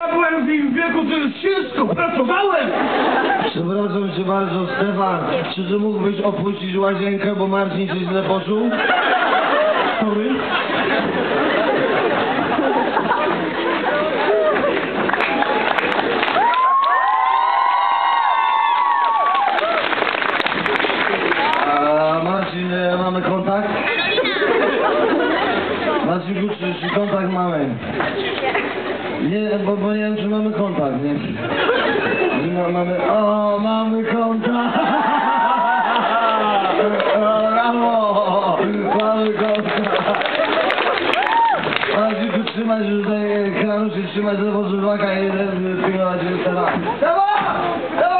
Ja byłem w ich wieku, to jest ciężko, pracowałem! Przepraszam cię bardzo, Stefan. Czy ty mógłbyś opuścić łazienkę, bo Marcin się źle poczuł? Sorry. A Marcin, e, mamy kontakt? Marcinku, czy, czy kontakt mamy? Nie, bo, bo nie wiem, czy mamy kontakt, nie? No, mamy, o, mamy kontakt! O, brawo! Mamy kontakt! Marcinku, trzymać już tutaj, e, Klaru się trzymać za pożywaka i e, pilnować teraz. Dawaj! Dawaj!